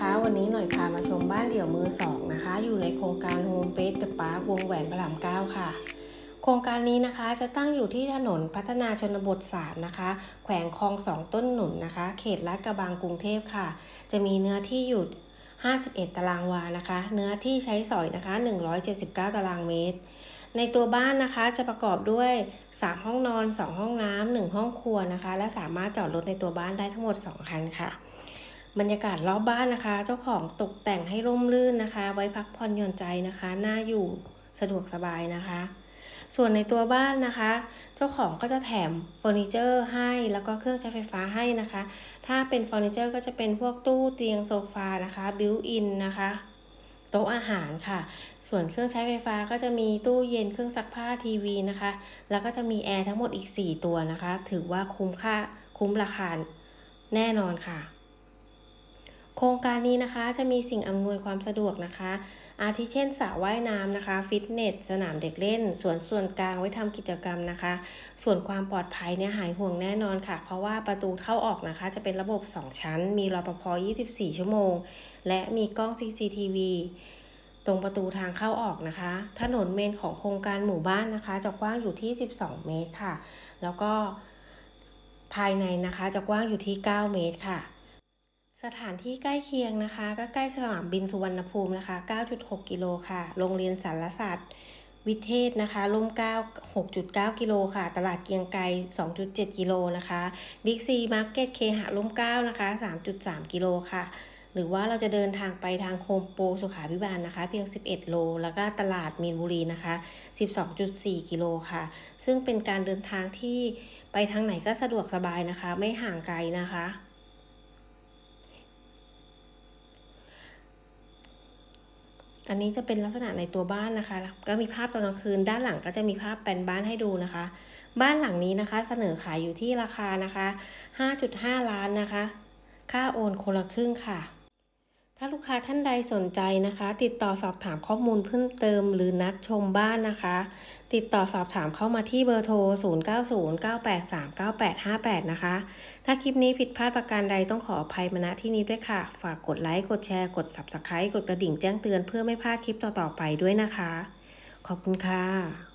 นะคะ วันนี้หน่อยพามาชมบ้านเดี่ยวมือสองนะคะ อยู่ในโครงการโฮมเ a สเดอะปาร์ควงแหวนพระรามเก้าค่ะ โครงการนี้นะคะจะตั้งอยู่ที่ถนนพัฒนาชนบทสามนะคะ แขวงคลองสองต้นหนุนนะคะ เขตลาดกระบังกรุงเทพค่ะ จะมีเนื้อที่อยู่ 51 ตารางวานะคะ เนื้อที่ใช้สอยนะคะ 179 ตารางเมตร ในตัวบ้านนะคะจะประกอบด้วย 3 ห้องนอน 2 ห้องน้ำ1ห้องครัวนะคะ และสามารถจอดรถในตัวบ้านได้ทั้งหมด 2 คันค่ะ บรรยากาศรอบบ้านนะคะ เจ้าของตกแต่งให้ร่มรื่นนะคะ ไว้พักผ่อนหย่อนใจนะคะ น่าอยู่สะดวกสบายนะคะ ส่วนในตัวบ้านนะคะ เจ้าของก็จะแถมเฟอร์นิเจอร์ให้แล้วก็เครื่องใช้ไฟฟ้าให้นะคะ ถ้าเป็นเฟอร์นิเจอร์ก็จะเป็นพวกตู้เตียงโซฟานะคะบิวอินนะคะโต๊ะอาหารค่ะ ส่วนเครื่องใช้ไฟฟ้าก็จะมีตู้เย็นเครื่องซักผ้าทีวีนะคะ แล้วก็จะมีแอร์ทั้งหมดอีก 4 ตัวนะคะ ถือว่าคุ้มค่าคุ้มราคาแน่นอนค่ะ โครงการนี้นะคะจะมีสิ่งอำนวยความสะดวกนะคะ อาทิเช่นสระว่ายน้ำนะคะ ฟิตเนส สนามเด็กเล่น สวนส่วนกลางไว้ทำกิจกรรมนะคะ ส่วนความปลอดภัยเนี่ยหายห่วงแน่นอนค่ะ เพราะว่าประตูเข้าออกนะคะ จะเป็นระบบ 2 ชั้น มีรปภ 24 ชั่วโมง และมีกล้อง CCTV ตรงประตูทางเข้าออกนะคะ ถนนเมนของโครงการหมู่บ้านนะคะ จะกว้างอยู่ที่ 12 เมตรค่ะ แล้วก็ภายในนะคะจะกว้างอยู่ที่ 9 เมตรค่ะ สถานที่ใกล้เคียงนะคะ ก็ใกล้สนามบินสุวรรณภูมินะคะ 9.6 กิโลค่ะ โรงเรียนสารศาสตร์ วิเทศนะคะร่ม9 6.9 กิโลค่ะ ตลาดเกียงไกร2.7 กิโลนะคะบิ๊กซีมาร์เก็ตเคหะร่ม9นะคะ 3.3 กิโลค่ะ หรือว่าเราจะเดินทางไปทางโฮมโปรสุขาพิบาลนะคะ เพียง 11 โล แล้วก็ตลาดมีนบุรีนะคะ 12.4 กิโลค่ะ ซึ่งเป็นการเดินทางที่ไปทางไหนก็สะดวกสบายนะคะ ไม่ห่างไกลนะคะ อันนี้จะเป็นลักษณะในตัวบ้านนะคะ ก็มีภาพตอนกลางคืน ด้านหลังก็จะมีภาพแปลนบ้านให้ดูนะคะ บ้านหลังนี้นะคะ เสนอขายอยู่ที่ราคานะคะ 5.5 ล้านนะคะ ค่าโอนคนละครึ่งค่ะ ถ้าลูกค้าท่านใดสนใจนะคะ ติดต่อสอบถามข้อมูลเพิ่มเติมหรือนัดชมบ้านนะคะ ติดต่อสอบถามเข้ามาที่เบอร์โทร 0909839858 นะคะ ถ้าคลิปนี้ผิดพลาดประการใดต้องขออภัยมาณที่นี้ด้วยค่ะ ฝากกดไลค์กดแชร์กด Subscribe กดกระดิ่งแจ้งเตือนเพื่อไม่พลาดคลิปต่อๆไปด้วยนะคะ ขอบคุณค่ะ